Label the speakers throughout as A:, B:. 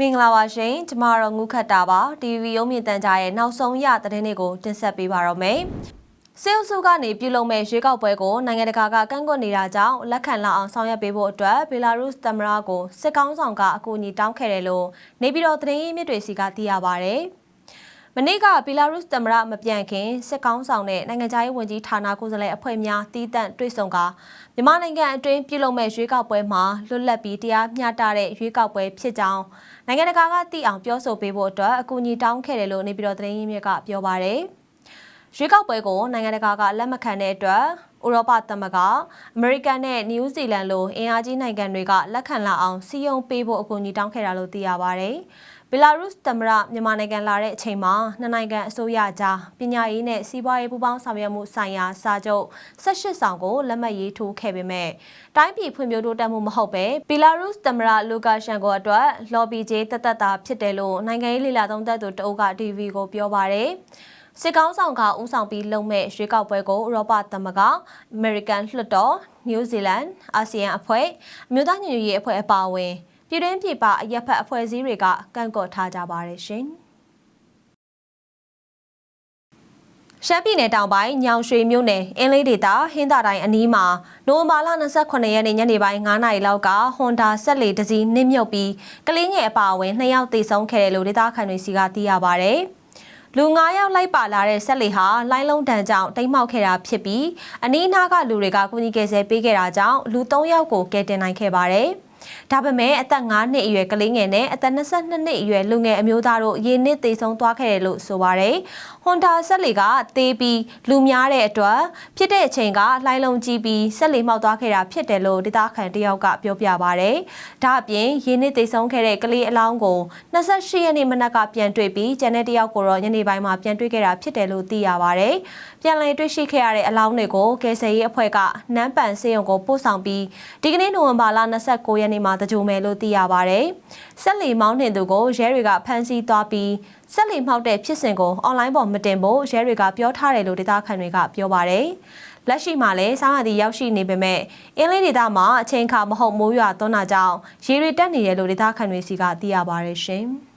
A: မင်္ဂလာပါရှင်ကျမတော့ငုခတ်တာပါ TV ရုံးမြင့်တန်ကြားရဲ့နောက်ဆုံးရသတင်းတွေကိုတင်ဆက်ပေးပါတော့မယ်စေအုပ်စုကနေပြုလုပ်မဲ့ရွေးကောက်ပွဲကိုနိုင်ငံတကာကကန့်ကွက်နေတာကြောင့်လက်ခံလာအောင်ဆောင်ရွက်ပေးဖို့အတွက်ဘီလာရုစ်သမ္မတကိုစစ်ကောင်းဆောင်ကအကူအညီတောင်းခဲ့တယ်လို့နေပြည်တော်သတင်းရင်းမြစ်တွေစီကသိရပါဗျ။ မနေ့ကဘီလာရုစ်သမ္မတမပြန်ခင်စစ်ကောင်းဆောင်နဲ့နိုင်ငံခြားရေးဝန်ကြီးဌာနကိုယ်စားလှယ်အဖွဲ့များတီးတန့်တွေ့ဆုံကမြန်မာနိုင်ငံအတွင်းပြုလုပ်မဲ့ရွေးကောက်ပွဲမှာလွတ်လပ်ပြီးတရားမျှတတဲ့ရွေးကောက်ပွဲဖြစ်ကြောင်းနိုင်ငံတကာကသိအောင်ပြောဆိုပေးဖို့အတွက်အကူအညီတောင်းခဲ့တယ်လို့နေပြည်တော်သတင်းရင်းမြစ်ကပြောပါရယ်ရွေးကောက်ပွဲကိုနိုင်ငံတကာကလက်မခံတဲ့အတွက်ဥရောပသမဂ္ဂအမေရိကန်နဲ့နယူးဇီလန်လိုအင်အားကြီးနိုင်ငံတွေကလက်ခံလာအောင်စီယုံပေးဖို့အကူအညီတောင်းခဲ့တာလို့သိရပါဗျ။ ဘီလာရုစ်သမ္မတမြန်မာနိုင်ငံလာတဲ့အချိန်မှာနှစ်နိုင်ငံအစိုးရကြားပညာရေးနဲ့စီးပွားရေးပူးပေါင်းဆောင်ရွက်မှုဆိုင်ရာစာချုပ်18ဆောင်ကိုလက်မှတ်ရေးထိုးခဲ့ပေမဲ့တိုင်းပြည်ဖွံ့ဖြိုးတိုးတက်မှုမဟုတ်ပဲဘီလာရုစ်သမ္မတလူကာရှန်ကိုအတွက်လော်ဘီဂျေတသက်တာဖြစ်တယ်လို့နိုင်ငံရေးလေလာသုံးသပ်သူတအုပ်က TV ကိုပြောပါရယ်။စစ်ကောင်းဆောင်ကဥဆောင်ပြီးလုံမဲ့ရွေးကောက်ပွဲကိုဥရောပသမဂ္ဂအမေရိကန်လွှတ်တော်နယူးဇီလန်အာဆီယံအဖွဲ့အမျိုးသားညီညွတ်ရေးအဖွဲ့အပါအဝင် ပြည်တွင်းပြည်ပအရက်ဖက်အဖွဲ့အစည်းတွေကကန့်ကွက်ထားကြပါတယ်ရှင်ရှမ်းပြည်နယ်တောင်ပိုင်းညောင်ရွှေမြို့နယ်အင်းလေးဒေသဟင်းသာတိုင်းအနီးမှာနိုဝင်ဘာလ28ရက်နေ့ညနေပိုင်း9နာရီလောက်ကဟွန်ဒါဆက်လေတစီနစ်မြုပ်ပြီးကလေးငယ်အပါအဝင်2ယောက်သေဆုံးခဲ့တယ်လို့ဒေသခံတွေစီကသိရပါဗျ။လူ9ယောက်လိုက်ပါလာတဲ့ဆက်လေဟာလိုင်းလုံးတန်ကြောင့်တိမ်မောက်ခဲ့တာဖြစ်ပြီးအနီးအနားကလူတွေကကုညီကယ်ဆယ်ပေးခဲ့တာကြောင့်လူ3ယောက်ကိုကယ်တင်နိုင်ခဲ့ပါတယ်။ ဒါပေမဲ့အသက်9နှစ်အရွယ်ကလေးငယ်နဲ့အသက်22နှစ်အရွယ်လူငယ်အမျိုးသားတို့ရေနစ်သေဆုံးသွားခဲ့တယ်လို့ဆိုပါတယ်။ဟွန်ဒါဆက်လီကတေးပြီးလူများတဲ့အတွက်ဖြစ်တဲ့အချိန်ကလှိုင်းလုံးကြီးပြီးဆက်လီမှောက်သွားခဲ့တာဖြစ်တယ်လို့ဒေသခံတယောက်ကပြောပြပါတယ်။ဒါအပြင်ရေနစ်သေဆုံးခဲ့တဲ့ကလေးအလောင်းကို28ရက်နေ့မနက်ကပြန်တွေ့ပြီးကျန်တဲ့တယောက်ကိုတော့ညနေပိုင်းမှာပြန်တွေ့ခဲ့တာဖြစ်တယ်လို့သိရပါတယ်။ပြန်လည်တွေ့ရှိခဲ့ရတဲ့အလောင်းတွေကိုကယ်ဆယ်ရေးအဖွဲ့ကနန်းပန်စေယုံကိုပို့ဆောင်ပြီးဒီကနေ့နိုဝင်ဘာလ29ရက်နေ့မှာတကြိုမယ်လို့သိရပါတယ်။ဆက်လီမောင်းနှင်သူကိုရဲတွေကဖမ်းဆီးသွားပြီးဆက်လီမှောက်တဲ့ဖြစ်စဉ်ကိုအွန်လိုင်းပေါ်မတင်ဖို့ရဲတွေကပြောထားတယ်လို့ဒေသခံတွေကပြောပါတယ်။လက်ရှိမှာလည်းဆောင်းရာသီရောက်ရှိနေပေမဲ့အင်းလေးဒေသမှာအချိန်အခါမဟုတ်မိုးရွာသွန်းတာကြောင့်ရေတွေတက်နေတယ်လို့ဒေသခံတွေစီကသိရပါတယ်ရှင်။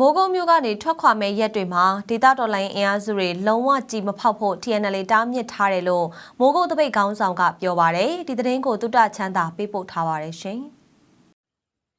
A: မိုးကုတ်မြို့ကနေထွက်ခွာမဲ့ရက်တွေမှာဒေတာတော်လိုင်းအင်အားစုတွေလုံးဝကြည်မဖောက်ဖို့ TNL တားမြစ်ထားတယ်လို့မိုးကုတ်တပိတ်ခေါင်းဆောင်ကပြောပါတယ်ဒီသတင်းကိုတုတ္တချမ်းသာပေးပို့ထားပါတယ်ရှင်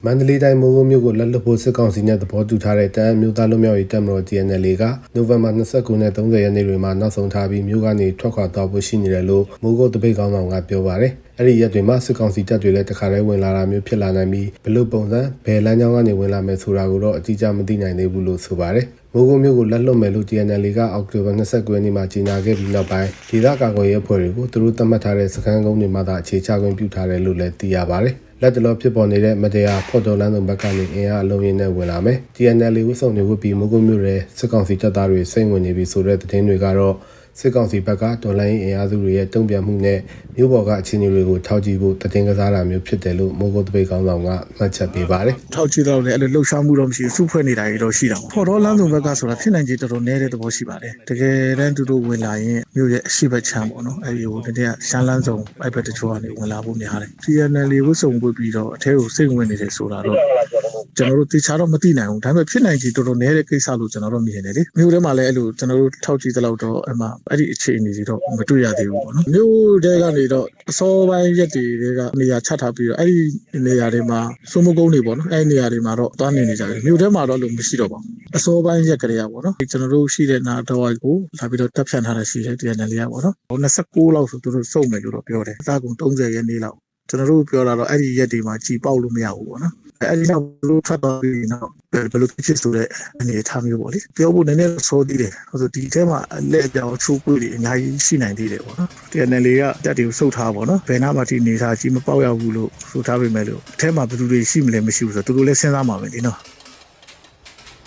B: မန္တလေးတိုင်းမိုးကုတ်မြို့ကိုလက်လွတ်ဖို့စစ်ကောင်စီနဲ့သဘောတူထားတဲ့တန်မျိုးသားလူမျိုးရေးတပ်မတော် TNL ကနိုဝင်ဘာ29နဲ့30ရက်နေ့တွေမှာနောက်ဆုံးထားပြီးမြို့ကနေထွက်ခွာသွားဖို့ရှိနေတယ်လို့မိုးကုတ်တပိတ်ကောင်းဆောင်ကပြောပါတယ်။အဲ့ဒီရက်တွေမှာစစ်ကောင်စီတပ်တွေလည်းတခါတည်းဝင်လာတာမျိုးဖြစ်လာနိုင်ပြီးဘလို့ပုံစံဘယ်လမ်းကြောင်းကနေဝင်လာမယ်ဆိုတာကိုတော့အတိအကျမသိနိုင်သေးဘူးလို့ဆိုပါတယ်။မိုးကုတ်မြို့ကိုလက်လွတ်မယ်လို့ TNL ကအောက်တိုဘာ29ရက်နေ့မှာကြေညာခဲ့ပြီးနောက်ပိုင်းဒေသကာကွယ်ရေးအဖွဲ့တွေကိုသူတို့သတ်မှတ်ထားတဲ့စခန်းကုန်းတွေမှာသာအခြေချခွင့်ပြုထားတယ်လို့လည်းသိရပါတယ်။ လက်တလောဖြစ်ပေါ်နေတဲ့မတရားဖော်တော်လန်းသူဘက်ကနေအင်အားအလုံးရင်းနဲ့ဝင်လာမယ်။ TNL ဝစ်စုံတွေဝတ်ပြီးမိုးကုတ်မြို့ရဲစစ်ကောင်စီတပ်သားတွေစိတ်ဝင်နေပြီဆိုတဲ့သတင်းတွေကတော့ စစ်ကောင်စီဘက်ကဒေါ်လာရင်းအင်အားစုတွေရဲ့တုံ့ပြန်မှုနဲ့မြို့ပေါ်ကအခြေအနေတွေကိုထောက်ကြည့်ဖို့တည်င်းကစားတာမျိုးဖြစ်တယ်လို့မိုးကုတ်တပိတ်ကောင်းဆောင်ကမှတ်ချက်ပေးပါတယ်
C: ထောက်ကြည့်တော့လည်းအဲ့လိုလှုပ်ရှားမှုတော့မရှိဘူးစုဖွဲ့နေတာကြီးတော့ရှိတာပေါ့ဖော်တော့လမ်းစုံဘက်ကဆိုတာဖြစ်နိုင်ခြေတော်တော်နည်းတဲ့သဘောရှိပါတယ်တကယ်တမ်းသူတို့ဝင်လာရင်မြို့ရဲ့အရှိဘက်ချမ်းပေါ့နော်အဲ့ဒီဟိုတကယ်ရှမ်းလန်းစုံအဲ့ဘက်တချို့ကနေဝင်လာဖို့များတယ် CNL ဝတ်စုံပွပြီးတော့အထဲကိုစိတ်ဝင်နေတယ်ဆိုတာတော့ ကျွန်တော်တို့တေချာတော့မသိနိုင်ဘူးဒါပေမဲ့ဖြစ်နိုင်ခြေတော်တော်နည်းတဲ့ကိစ္စလို့ကျွန်တော်တို့မြင်တယ်လေမြို့ထဲမှာလည်းအဲ့လိုကျွန်တော်တို့ထောက်ကြည့်သလောက်တော့အဲ့မှာအဲ့ဒီအခြေအနေတွေတော့မတွေ့ရသေးဘူးပေါ့နော်မြို့ထဲကနေတော့အစောပိုင်းရက်တွေကနေရာချထားပြီးတော့အဲ့ဒီနေရာတွေမှာစုံမကုန်းတွေပေါ့နော်အဲ့ဒီနေရာတွေမှာတော့သွားနေနေကြတယ်မြို့ထဲမှာတော့လို့မရှိတော့ပါဘူးအစောပိုင်းရက်ကလေးရပေါ့နော်ကျွန်တော်တို့ရှိတဲ့နာတော်ကိုလာပြီးတော့တပ်ဖြန့်ထားတာရှိတယ်တရားနယ်လေးရပေါ့နော်29လောက်ဆိုသူတို့စုံမယ်လို့တော့ပြောတယ်အသားကုန်30ရက်နေ့လောက် ကျွန်တော်တို့ပြောတာတော့အဲ့ဒီရက်တွေမှာကြည်ပေါက်လို့မရဘူးပေါ့နော်အဲ့ဒီတော့ဘလို့ထွက်သွားပြီးတော့ဘယ်လိုဖြစ်ဆိုတဲ့အနေအထားမျိုးပေါ့လေပြောဖို့နည်းနည်းစောသေးတယ်ဆိုတော့ဒီထဲမှာအလက်အကြောင်းချိုးပွေတွေအများကြီးရှိနိုင်သေးတယ်ပေါ့နော် TNL ကတက်တွေကိုစုပ်ထားပေါ့နော်ဘယ်နာမှဒီနေထားကြီးမပေါက်ရဘူးလို့ဆိုထားပေမဲ့လို့အထဲမှာဘယ်သူတွေရှိမလဲမရှိဘူးဆိုတော့သူတို့လည်းစဉ်းစားမှာပဲဒီနော်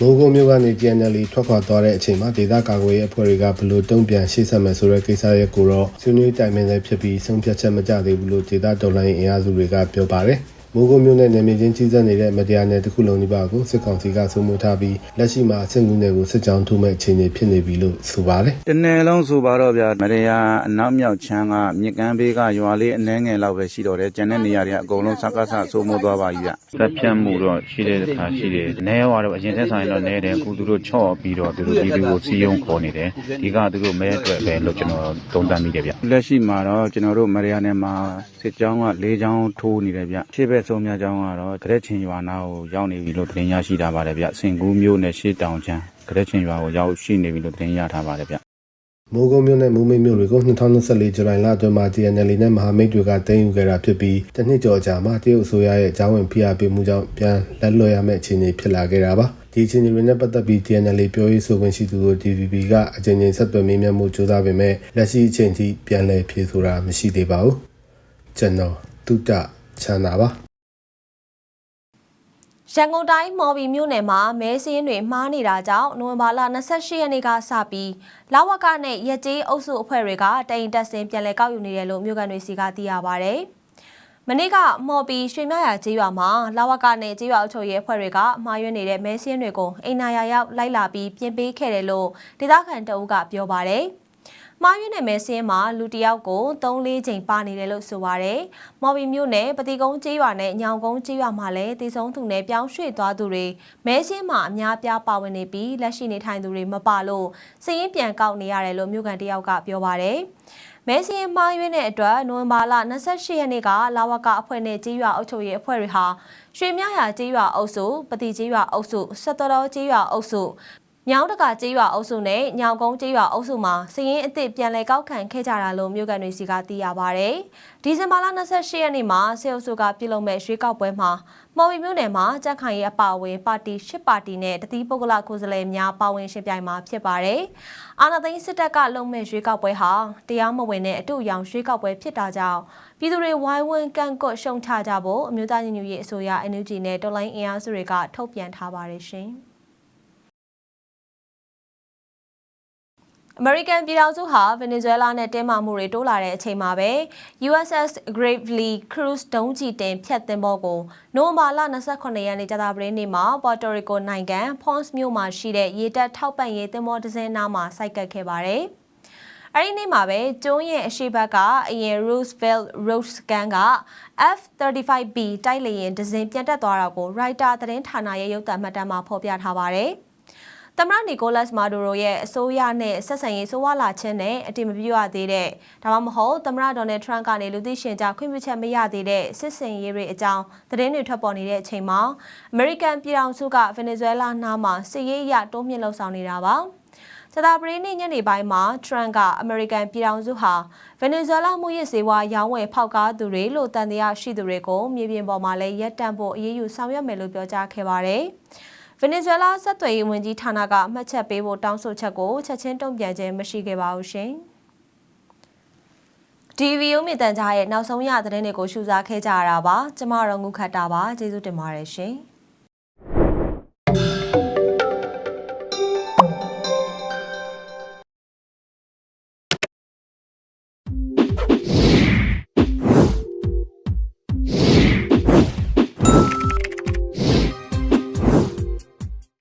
B: မိုးကုတ်မြို့ကနေ TNL ထွက်ခွာသွားတဲ့အချိန်မှာဒေသကာကွယ်ရေးအဖွဲ့တွေကဘလို့တုံ့ပြန်ရှေ့ဆက်မယ်ဆိုတဲ့ကိစ္စရပ်ကိုတော့ဆွေးနွေးတိုင်ပင်လည်းဖြစ်ပြီးဆုံးဖြတ်ချက်မကျသေးဘူးလို့ဒေသတော်လှန်ရေးအင်အားစုတွေကပြောပါတယ်။ မိုးကုတ်မြို့နယ်နယ်မြေချင်းကြီးစပ်နေတဲ့မတရားနယ်တစ်ခုလုံးဒီပါကိုစစ်ကောင်စီကစိုးမိုးထားပြီးလက်ရှိမှာအဆင့်ကူးနယ်ကိုစစ်ကြောင်းထိုးမဲ့အခြေအနေဖြစ်နေပြီလို့ဆိုပါတယ်
D: တနယ်လုံးဆိုပါတော့ဗျာမရယာအနောက်မြောက်ချမ်းကမြစ်ကမ်းဘေးကရွာလေးအနှဲငယ်လောက်ပဲရှိတော့တယ်ကျန်တဲ့နေရာတွေကအကုန်လုံးစကားဆဆိုးမိုးသွားပါပြီဗျ
E: သက်ဖြတ်မှုတော့ရှိတဲ့အခါရှိတယ်။နဲရောတော့အရင်သက်ဆိုင်တော့နဲတယ်အခုသူတို့ချော့ပြီးတော့သူတို့ဒီလူကိုစီယုံခေါ်နေတယ်။ဒီကသူတို့မဲအတွက်ပဲလို့ကျွန်တော်သုံးသပ်မိတယ်ဗျ။
D: လက်ရှိမှာတော့ကျွန်တော်တို့မရယာနယ်မှာစစ်ကြောင်းက၄ကြောင်းထိုးနေတယ်ဗျရှေ့ဘက်ဆုံးမြကြောင်းကတော့ကြရက်ချင်းရွာနာကိုရောက်နေပြီလို့သတင်းရရှိထားပါတယ်ဗျစင်ကူးမျိုးနဲ့ရှေ့တောင်ချမ်းကြရက်ချင်းရွာကိုရောက်ရှိနေပြီလို့သတင်းရထားပါတယ်ဗျ
B: မိုးကုတ်မြို့နယ်မူမိတ်မြို့တွေကို2024ဇူလိုင်လအတွင်းမှာ TNL နဲ့မဟာမိတ်တွေကတင်ယူခဲ့တာဖြစ်ပြီးတစ်နှစ်ကျော်ကြာမှတရုတ်အစိုးရရဲ့ဂျာဝင်ဖိအားပေးမှုကြောင့်ပြန်လက်လွှတ်ရမယ့်အခြေအနေဖြစ်လာခဲ့တာပါဒီအခြေအနေတွေနဲ့ပတ်သက်ပြီး TNL ပြောရေးဆိုခွင့်ရှိသူကို DVB ကအကြိမ်ကြိမ်ဆက်သွယ်မေးမြန်းမှုကြိုးစားပေမဲ့လက်ရှိအချိန်ထိပြန်လည်ဖြေဆိုတာမရှိသေးပါဘူးကျွန်တော်တုတ္တချမ်းသာပါ
A: ရန်ကုန်တိုင်းမော်ဘီမြို့နယ်မှာမဲစင်းတွေမှားနေတာကြောင့်နိုဝင်ဘာလ28ရက်နေ့ကစပြီးလာဝကနဲ့ရက်ကျေးအုပ်စုအဖွဲ့တွေကတရင်တက်စင်ပြန်လည်ကောက်ယူနေတယ်လို့မြို့ကန်တွေစီကသိရပါဗျ။မနေ့ကမော်ဘီရွှေမြရကျေးရွာမှာလာဝကနဲ့ကျေးရွာအုပ်ချုပ်ရေးအဖွဲ့တွေကမှားယွင်းနေတဲ့မဲစင်းတွေကိုအိမ်နာယာရောက်လိုက်လာပြီးပြင်ပေးခဲ့တယ်လို့ဒေသခံတအုပ်ကပြောပါတယ်။ မှားယွင်းတဲ့မဲစင်းမှာလူတစ်ယောက်ကို3-4ချိန်ပါနေတယ်လို့ဆိုပါရယ်။မော်ဘီမြို့နယ်ပတိကုန်းကျေးရွာနဲ့ညောင်ကုန်းကျေးရွာမှာလည်းတည်ဆုံးသူနဲ့ပြောင်းရွှေ့သွားသူတွေမဲစင်းမှာအများပြားပါဝင်နေပြီးလက်ရှိနေထိုင်သူတွေမပါလို့စည်ရင်ပြန်ကောက်နေရတယ်လို့မြို့ကန်တယောက်ကပြောပါရယ်။မဲစင်းမှားယွင်းတဲ့အတွက်နိုဝင်ဘာလ28ရက်နေ့ကလာဝကအဖွဲ့နဲ့ကျေးရွာအုပ်ချုပ်ရေးအဖွဲ့တွေဟာရွှေမြရာကျေးရွာအုပ်စုပတိကျေးရွာအုပ်စုဆက်တော်ကျေးရွာအုပ်စု မြောင်းတကာကျေးရွာအုပ်စုနဲ့ညောင်ကုန်းကျေးရွာအုပ်စုမှာစည်ရင်အစ်စ်ပြန်လည်ကောက်ခံခဲ့ကြတာလို့မြို့ကန်တွေစီကသိရပါဗျ။ဒီဇင်ဘာလ28ရက်နေ့မှာစေအုပ်စုကပြုလုပ်မဲ့ရွေးကောက်ပွဲမှာမော်ဝီမြို့နယ်မှာကြက်ခိုင်ရဲ့အပါအဝင်ပါတီ၈ပါတီနဲ့တတိပုဂ္ဂလကိုယ်စားလှယ်များပါဝင်ရှင်ပြိုင်မှာဖြစ်ပါတယ်။အာဏာသိမ်းစစ်တပ်ကလုံမဲ့ရွေးကောက်ပွဲဟာတရားမဝင်တဲ့အတူအယောင်ရွေးကောက်ပွဲဖြစ်တာကြောင့်ပြည်သူတွေဝိုင်းဝန်းကန့်ကွက်ရှုံချကြဖို့အမျိုးသားညီညွတ်ရေးအစိုးရ NUG နဲ့တော်လိုင်းအင်အားစုတွေကထုတ်ပြန်ထားပါတယ်ရှင်။ အမေရိကန်ပြည်ထောင်စုဟာဗင်နီဇွဲလားနဲ့တင်းမာမှုတွေတိုးလာတဲ့အချိန်မှာပဲ USS Gravely Cruise ဒုံးကျည်တင်ဖြတ်သင်္ဘောကိုနိုဝင်ဘာလ28ရက်နေ့ကြာသပတေးနေ့မှာပေါ်တိုရီကိုနိုင်ငံ Ponce မြို့မှာရှိတဲ့ရေတပ်ထောက်ပံ့ရေးသင်္ဘောတစ်စင်းနားမှာစိုက်ကပ်ခဲ့ပါတယ်။အဲဒီနေ့မှာပဲကျုံးရဲ့အရှိဘက်ကအရင် Roosevelt Road Scan က F-35B တိုက်လေယာဉ်ဒဇင်ပြန်တက်သွားတာကို Reuters သတင်းဌာနရဲ့ရုပ်သံမှတ်တမ်းမှာဖော်ပြထားပါတယ်။ သမ္မတနီကိုလတ်မာဒိုရိုရဲ့အစိုးရနဲ့ဆက်ဆံရေးဆိုးဝါးလာခြင်းနဲ့အတိမပြုရသေးတဲ့ဒါမှမဟုတ်သမ္မတဒေါ်နယ်ထရန့်ကနေလူသိရှင်ကြားခွင့်ပြုချက်မရသေးတဲ့စစ်စင်ရေးတွေအကြောင်းသတင်းတွေထွက်ပေါ်နေတဲ့အချိန်မှာအမေရိကန်ပြည်ထောင်စုကဗင်နီဇွဲလားနားမှာစစ်ရေးအရတိုးမြင့်လှုပ်ဆောင်နေတာပါ။စတာပရီနေ့ညနေပိုင်းမှာထရန့်ကအမေရိကန်ပြည်ထောင်စုဟာဗင်နီဇွဲလားမှုရစ်စေဝါရောင်းဝယ်ဖောက်ကားသူတွေလို့တန်တရားရှိသူတွေကိုမြေပြင်ပေါ်မှာလည်းရပ်တန့်ဖို့အရေးယူဆောင်ရွက်မယ်လို့ပြောကြားခဲ့ပါတယ်။ ဗင်နီဇွဲလားဆက်သွယ်ရေးဝန်ကြီးဌာနကမှတ်ချက်ပေးဖို့တောင်းဆိုချက်ကိုချက်ချင်းတုံ့ပြန်ခြင်းမရှိခဲ့ပါဘူးရှင်။ဒီဗီယိုမြင့်တန်ကြားရဲ့နောက်ဆုံးရသတင်းတွေကိုရှုစားခဲ့ကြရတာပါ။ကျမတို့ငုခတ်တာပါကျေးဇူးတင်ပါတယ်ရှင်။